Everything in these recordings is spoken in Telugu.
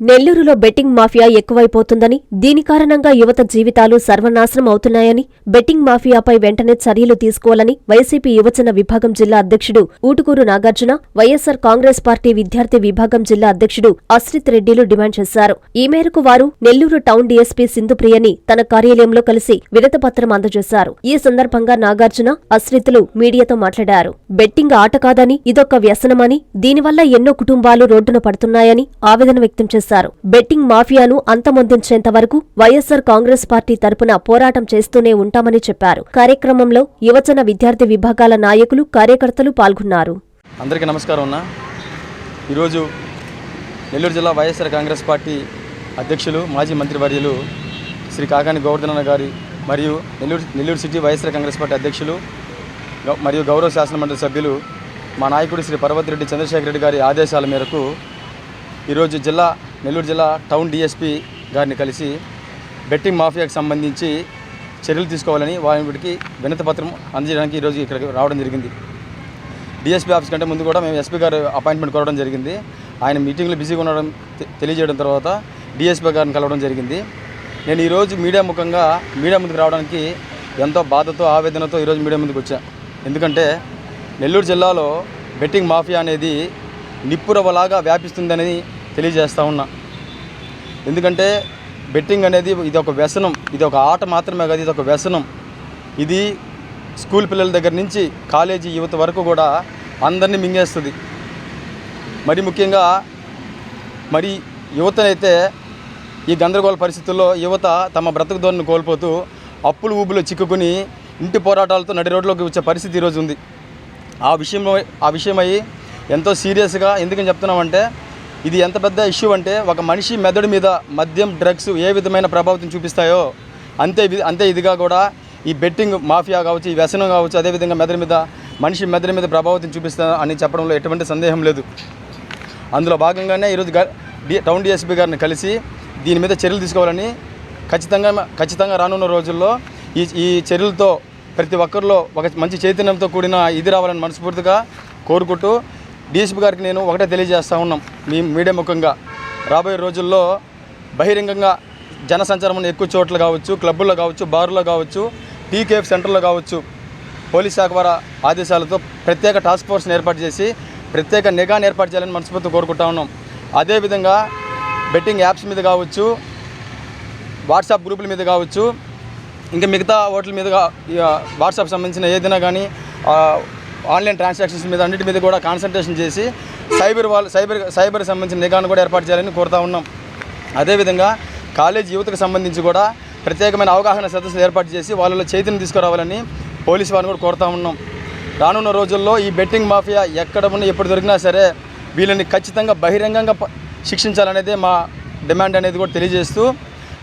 నెల్లూరులో బెట్టింగ్ మాఫియా ఎక్కువైపోతుందని దీని కారణంగా యువత జీవితాలు సర్వనాశనం అవుతున్నాయని బెట్టింగ్ మాఫియాపై వెంటనే చర్యలు తీసుకోవాలని వైసీపీ యువజన విభాగం జిల్లా అధ్యక్షుడు ఊటుకూరు నాగార్జున వైఎస్సార్ కాంగ్రెస్ పార్టీ విద్యార్థి విభాగం జిల్లా అధ్యక్షుడు అశ్రిత్ రెడ్డిలు డిమాండ్ చేశారు. ఈ మేరకు వారు నెల్లూరు టౌన్ డీఎస్పీ సింధుప్రియని తన కార్యాలయంలో కలిసి వినతపత్రం అందజేశారు. ఈ సందర్భంగా నాగార్జున అశ్రిత్లు మీడియాతో మాట్లాడారు. బెట్టింగ్ ఆట కాదని ఇదొక వ్యసనమని దీనివల్ల ఎన్నో కుటుంబాలు రోడ్డున పడుతున్నాయని ఆవేదన వ్యక్తం చేశారు. బెట్టింగ్ మాఫియాను అంతమొందించేంత వరకు వైఎస్సార్ కాంగ్రెస్ పార్టీ తరపున పోరాటం చేస్తూనే ఉంటామని చెప్పారు. కార్యక్రమంలో యువజన విద్యార్థి విభాగాల నాయకులు కార్యకర్తలు పాల్గొన్నారు. అందరికీ నమస్కారం అన్న. ఈరోజు నెల్లూరు జిల్లా వైఎస్ఆర్ కాంగ్రెస్ పార్టీ అధ్యక్షులు మాజీ మంత్రివర్యులు శ్రీ కాకాని గోవర్ధన గారి మరియు Nellore Nellore city YSR Congress party అధ్యక్షులు గౌ- మరియు గౌరవ శాసనమండలి సభ్యులు మా నాయకుడు శ్రీ పర్వతిరెడ్డి చంద్రశేఖర రెడ్డి గారి ఆదేశాల మేరకు ఈరోజు జిల్లా నెల్లూరు జిల్లా టౌన్ డిఎస్పీ గారిని కలిసి బెట్టింగ్ మాఫియాకి సంబంధించి చర్యలు తీసుకోవాలని వారికి వినతి పత్రం అందజేయడానికి ఈరోజు ఇక్కడికి రావడం జరిగింది. డిఎస్పీ ఆఫీస్ కంటే ముందు కూడా మేము ఎస్పీ గారు అపాయింట్మెంట్ కోరడం జరిగింది. ఆయన మీటింగ్లో బిజీగా ఉండడం తెలియజేయడం తర్వాత డిఎస్పీ గారిని కలవడం జరిగింది. నేను ఈరోజు మీడియా ముఖంగా మీడియా ముందుకు రావడానికి ఎంతో బాధతో ఆవేదనతో ఈరోజు మీడియా ముందుకు వచ్చా. ఎందుకంటే నెల్లూరు జిల్లాలో బెట్టింగ్ మాఫియా అనేది నిప్పురవలాగా వ్యాపిస్తుందని తెలియజేస్తూ ఉన్నా. ఎందుకంటే బెట్టింగ్ అనేది ఇది ఒక వ్యసనం. ఇది ఒక ఆట మాత్రమే కాదు ఇది ఒక వ్యసనం. ఇది స్కూల్ పిల్లల దగ్గర నుంచి కాలేజీ యువత వరకు కూడా అందరినీ మింగేస్తుంది. మరి ముఖ్యంగా మరి యువతనైతే ఈ గందరగోళ పరిస్థితుల్లో యువత తమ బ్రతుకు ధోరణి కోల్పోతూ అప్పులు ఊబులో చిక్కుకుని ఇంటి పోరాటాలతో నడి రోడ్లోకి వచ్చే పరిస్థితి ఈరోజు ఉంది. ఆ విషయం ఆ విషయమై ఎంతో సీరియస్గా ఎందుకని చెప్తున్నామంటే ఇది ఎంత పెద్ద ఇష్యూ అంటే ఒక మనిషి మెదడు మీద మద్యం డ్రగ్స్ ఏ విధమైన ప్రభావితం చూపిస్తాయో అంతే అంతే ఇదిగా కూడా ఈ బెట్టింగ్ మాఫియా కావచ్చు ఈ వ్యసనం కావచ్చు అదేవిధంగా మెదడు మీద మనిషి మెదడు మీద ప్రభావితం చూపిస్తా అని చెప్పడంలో ఎటువంటి సందేహం లేదు. అందులో భాగంగానే ఈరోజు టౌన్ డిఎస్పీ గారిని కలిసి దీని మీద చర్యలు తీసుకోవాలని ఖచ్చితంగా ఖచ్చితంగా రానున్న రోజుల్లో ఈ ఈ చర్యలతో ప్రతి ఒక్కరిలో ఒక మంచి చైతన్యంతో కూడిన ఇది రావాలని మనస్ఫూర్తిగా కోరుకుంటూ డీసీపీ గారికి నేను ఒకటే తెలియజేస్తా ఉన్నాం. మీ మీడియా ముఖంగా. రాబోయే రోజుల్లో బహిరంగంగా జనసంచారం ఎక్కువ చోట్ల కావచ్చు క్లబ్బుల్లో కావచ్చు బార్లో కావచ్చు టీకేఎఫ్ సెంటర్లో కావచ్చు పోలీస్ శాఖ వారి ఆదేశాలతో ప్రత్యేక టాస్క్ ఫోర్స్ని ఏర్పాటు చేసి ప్రత్యేక నిఘాను ఏర్పాటు చేయాలని మనస్ఫూర్తి కోరుకుంటా ఉన్నాం. అదేవిధంగా బెట్టింగ్ యాప్స్ మీద కావచ్చు వాట్సాప్ గ్రూపుల మీద కావచ్చు ఇంకా మిగతా ఓట్ల మీద వాట్సాప్ సంబంధించిన ఏదైనా కానీ ఆన్లైన్ ట్రాన్సాక్షన్స్ మీద అన్నిటి మీద కూడా కాన్సన్ట్రేషన్ చేసి సైబర్ వాళ్ళ సైబర్ సైబర్ సంబంధించిన నిఘాను కూడా ఏర్పాటు చేయాలని కోరుతా ఉన్నాం. అదేవిధంగా కాలేజ్ యువతకు సంబంధించి కూడా ప్రత్యేకమైన అవగాహన సదస్సులు ఏర్పాటు చేసి వాళ్ళలో చైతన్యం తీసుకురావాలని పోలీసు వారిని కూడా కోరుతా ఉన్నాం. రానున్న రోజుల్లో ఈ బెట్టింగ్ మాఫియా ఎక్కడ ఉన్న ఎప్పుడు దొరికినా సరే వీళ్ళని ఖచ్చితంగా బహిరంగంగా శిక్షించాలనేదే మా డిమాండ్ అనేది కూడా తెలియజేస్తూ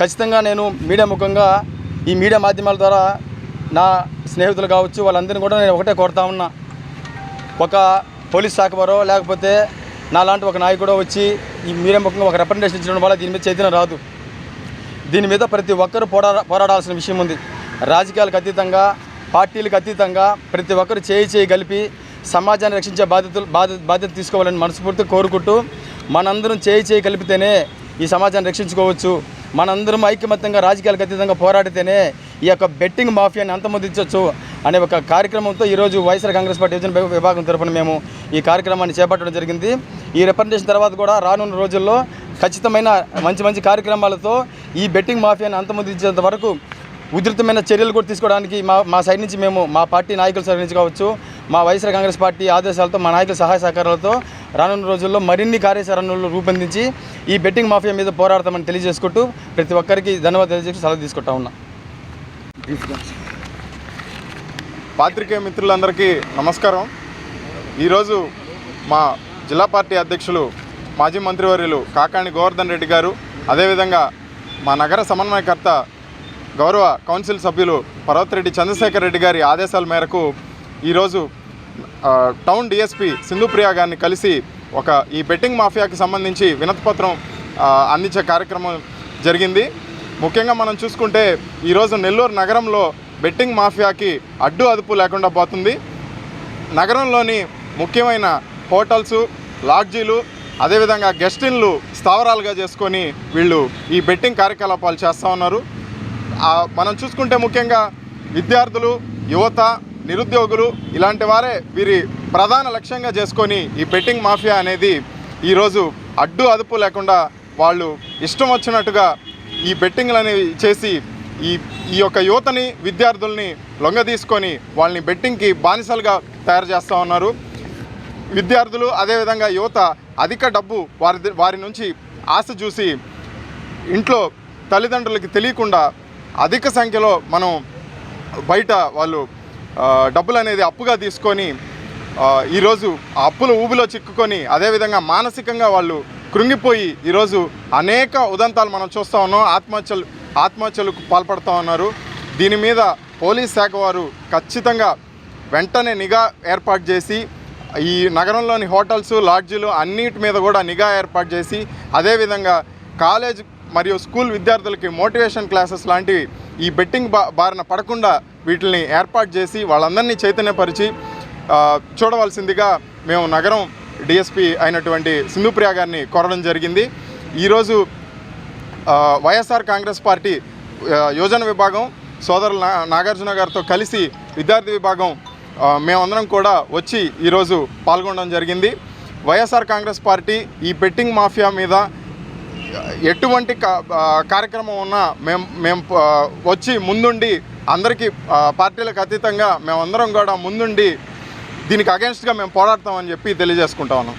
ఖచ్చితంగా నేను మీడియా ముఖంగా ఈ మీడియా మాధ్యమాల ద్వారా నా స్నేహితులు కావచ్చు వాళ్ళందరినీ కూడా నేను ఒకటే కోరుతా ఉన్నా. ఒక పోలీస్ శాఖ వారో లేకపోతే నాలాంటి ఒక నాయకుడో వచ్చి ఈ మీడియా ముఖంగా ఒక రిప్రజెంటేషన్ ఇచ్చడం వల్ల దీని మీద చైతన్యం రాదు. దీని మీద ప్రతి ఒక్కరూ పోరా పోరాడాల్సిన విషయం ఉంది. రాజకీయాలకు అతీతంగా పార్టీలకు అతీతంగా ప్రతి ఒక్కరు చేయి చేయి కలిపి సమాజాన్ని రక్షించే బాధ్యతలు బాధ్యత బాధ్యత తీసుకోవాలని మనస్ఫూర్తిగా కోరుకుంటూ మనందరం చేయి చేయి కలిపితేనే ఈ సమాజాన్ని రక్షించుకోవచ్చు. మనందరం ఐకమత్యంగా రాజకీయాలకు అతీతంగా పోరాడితేనే ఈ యొక్క బెట్టింగ్ మాఫియాని అంతమొందించవచ్చు అనే ఒక కార్యక్రమంతో ఈరోజు వైఎస్ఆర్ కాంగ్రెస్ పార్టీ యోజన విభాగం తరఫున మేము ఈ కార్యక్రమాన్ని చేపట్టడం జరిగింది. ఈ రిప్రజెంటేషన్ తర్వాత కూడా రానున్న రోజుల్లో ఖచ్చితమైన మంచి మంచి కార్యక్రమాలతో ఈ బెట్టింగ్ మాఫియాని అంతమొందించేంత వరకు ఉధృతమైన చర్యలు కూడా తీసుకోవడానికి మా మా సైడ్ నుంచి మేము మా పార్టీ నాయకుల సైడ్ నుంచి కావచ్చు మా వైఎస్ఆర్ కాంగ్రెస్ పార్టీ ఆదేశాలతో మా నాయకుల సహాయ సహకారాలతో రానున్న రోజుల్లో మరిన్ని కార్యాచరణలు రూపొందించి ఈ బెట్టింగ్ మాఫియా మీద పోరాడతామని తెలియజేసుకుంటూ ప్రతి ఒక్కరికి ధన్యవాదాలు తెలియజేసి సలహా తీసుకుంటా ఉన్నాం. పాత్రికేయ మిత్రులందరికీ నమస్కారం. ఈరోజు మా జిల్లా పార్టీ అధ్యక్షులు మాజీ మంత్రివర్యులు కాకాణి గోవర్ధన్ రెడ్డి గారు అదేవిధంగా మా నగర సమన్వయకర్త గౌరవ కౌన్సిల్ సభ్యులు పర్వతిరెడ్డి చంద్రశేఖర్ రెడ్డి గారి ఆదేశాల మేరకు ఈరోజు టౌన్ డిఎస్పి సింధుప్రియ గారిని కలిసి ఒక ఈ బెట్టింగ్ మాఫియాకి సంబంధించి వినతిపత్రం అందించే కార్యక్రమం జరిగింది. ముఖ్యంగా మనం చూసుకుంటే ఈరోజు నెల్లూరు నగరంలో బెట్టింగ్ మాఫియాకి అడ్డు అదుపు లేకుండా పోతుంది. నగరంలోని ముఖ్యమైన హోటల్స్ లాడ్జీలు అదేవిధంగా గెస్టిన్లు స్థావరాలుగా చేసుకొని వీళ్ళు ఈ బెట్టింగ్ కార్యకలాపాలు చేస్తూ ఉన్నారు. మనం చూసుకుంటే ముఖ్యంగా విద్యార్థులు యువత నిరుద్యోగులు ఇలాంటి వారే వీరి ప్రధాన లక్ష్యంగా చేసుకొని ఈ బెట్టింగ్ మాఫియా అనేది ఈరోజు అడ్డు అదుపు లేకుండా వాళ్ళు ఇష్టం వచ్చినట్టుగా ఈ బెట్టింగ్లు అనేవి చేసి ఈ ఈ యొక్క యువతని విద్యార్థుల్ని లొంగ తీసుకొని వాళ్ళని బెట్టింగ్కి బానిసలుగా తయారు చేస్తూ ఉన్నారు. విద్యార్థులు అదేవిధంగా యువత అధిక డబ్బు వారి వారి నుంచి ఆశ చూసి ఇంట్లో తల్లిదండ్రులకి తెలియకుండా అధిక సంఖ్యలో మనం బయట వాళ్ళు డబ్బులు అనేది అప్పుగా తీసుకొని ఈరోజు ఆ అప్పుల ఊబిలో చిక్కుకొని అదేవిధంగా మానసికంగా వాళ్ళు కృంగిపోయి ఈరోజు అనేక ఉదంతాలు మనం చూస్తూ ఉన్నాం. ఆత్మహత్యలు ఆత్మహత్యలకు పాల్పడుతూ ఉన్నారు. దీని మీద పోలీస్ శాఖ వారు ఖచ్చితంగా వెంటనే నిఘా ఏర్పాటు చేసి ఈ నగరంలోని హోటల్స్ లాడ్జీలు అన్నిటి మీద కూడా నిఘా ఏర్పాటు చేసి అదేవిధంగా కాలేజ్ మరియు స్కూల్ విద్యార్థులకి మోటివేషన్ క్లాసెస్ లాంటివి ఈ బెట్టింగ్ బా బారిన పడకుండా వీటిని ఏర్పాటు చేసి వాళ్ళందరినీ చైతన్యపరిచి చూడవలసిందిగా మేము నగరం డిఎస్పీ అయినటువంటి సింధుప్రియ గారిని కోరడం జరిగింది. ఈరోజు వైఎస్ఆర్ కాంగ్రెస్ పార్టీ యోజన విభాగం సోదరులు నాగార్జున గారితో కలిసి విద్యార్థి విభాగం మేమందరం కూడా వచ్చి ఈరోజు పాల్గొనడం జరిగింది. వైఎస్ఆర్ కాంగ్రెస్ పార్టీ ఈ బెట్టింగ్ మాఫియా మీద ఎటువంటి కా- కార్యక్రమం ఉన్నా మేము మేము వచ్చి ముందుండి అందరికీ పార్టీలకు అతీతంగా మేమందరం కూడా ముందుండి దీనికి అగేన్స్ట్గా మేము పోరాడతామని చెప్పి తెలియజేసుకుంటా ఉన్నాం.